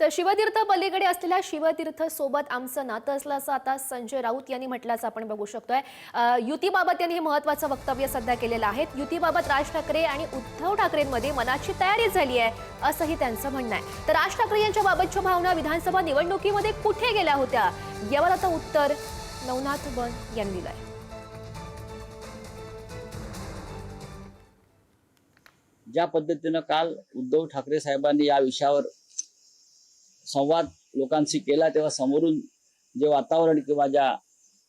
तर शिवतीर्थ पलीकडे असलेल्या शिवतीर्थ सोबत आमचं नातं असल्याचं आता संजय राऊत यांनी म्हटल्याचं आपण बघू शकतोय. युतीबाबत यांनी हे महत्वाचं वक्तव्य सध्या केलेलं आहे. युतीबाबत राज ठाकरे आणि उद्धव ठाकरेंमध्ये मनाची तयारी झाली आहे असंही त्यांचं म्हणणं आहे. तर राज ठाकरे यांच्या बाबतच्या भावना विधानसभा निवडणुकीमध्ये कुठे गेल्या होत्या? यावर आता उत्तर नवनाथ बन यांनी दिलंय. ज्या पद्धतीनं काल उद्धव ठाकरे साहेबांनी या विषयावर संवाद लोकांशी केला तेव्हा समोरून जे वातावरण किंवा ज्या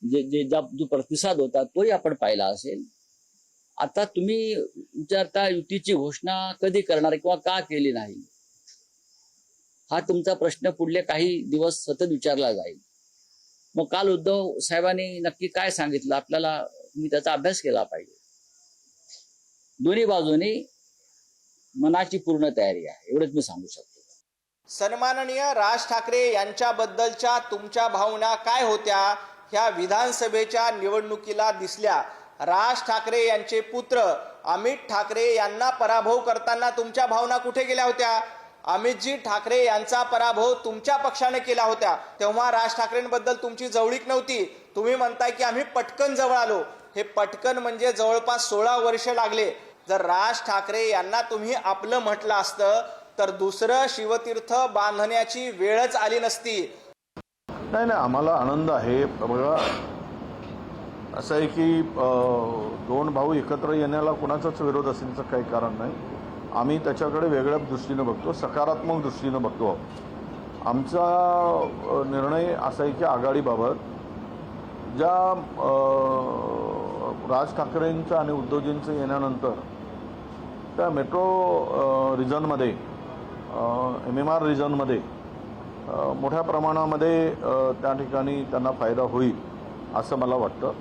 जे जे ज्या जो प्रतिसाद होता तोही आपण पाहिला असेल. आता तुम्ही विचारता युतीची घोषणा कधी करणार किंवा का केली नाही? हा तुमचा प्रश्न पुढले काही दिवस सतत विचारला जाईल. मग काल उद्धव साहेबांनी नक्की काय सांगितलं? आपल्याला मी त्याचा अभ्यास केला पाहिजे. दोन्ही बाजूनी मनाची पूर्ण तयारी आहे. एवढंच मी सांगू शकतो. सन्माननीय राज ठाकरे यांच्याबद्दलच्या तुमच्या भावना काय होत्या ह्या विधानसभेच्या निवडणुकीला दिसल्या? राज ठाकरे यांचे पुत्र अमित ठाकरे यांना पराभव करताना तुमच्या भावना कुठे गेल्या होत्या? अमितजी ठाकरे यांचा पराभव तुमच्या पक्षाने केला होत्या तेव्हा राज ठाकरेंबद्दल तुमची जवळीक नव्हती. तुम्ही म्हणताय की आम्ही पटकन जवळ आलो. हे पटकन म्हणजे जवळपास सोळा वर्ष लागले. जर राज ठाकरे यांना तुम्ही आपलं म्हटलं असतं तर दुसरं शिवतीर्थ बांधण्याची वेळच आली नसती. नाही नाही आम्हाला आनंद आहे. बघा असं आहे की दोन भाऊ एकत्र येण्याला कोणाचाच विरोध असण्याचं काही कारण नाही. आम्ही त्याच्याकडे वेगळ्या दृष्टीनं बघतो सकारात्मक दृष्टीनं बघतो. आमचा निर्णय असा आहे की आघाडीबाबत ज्या राज ठाकरेंचं आणि उद्धवजींचं येण्यानंतर त्या मेट्रो रिजनमध्ये एम एम आर रिजनमध्ये मोठ्या प्रमाणामध्ये त्या ठिकाणी त्यांना फायदा होईल असं मला वाटतं.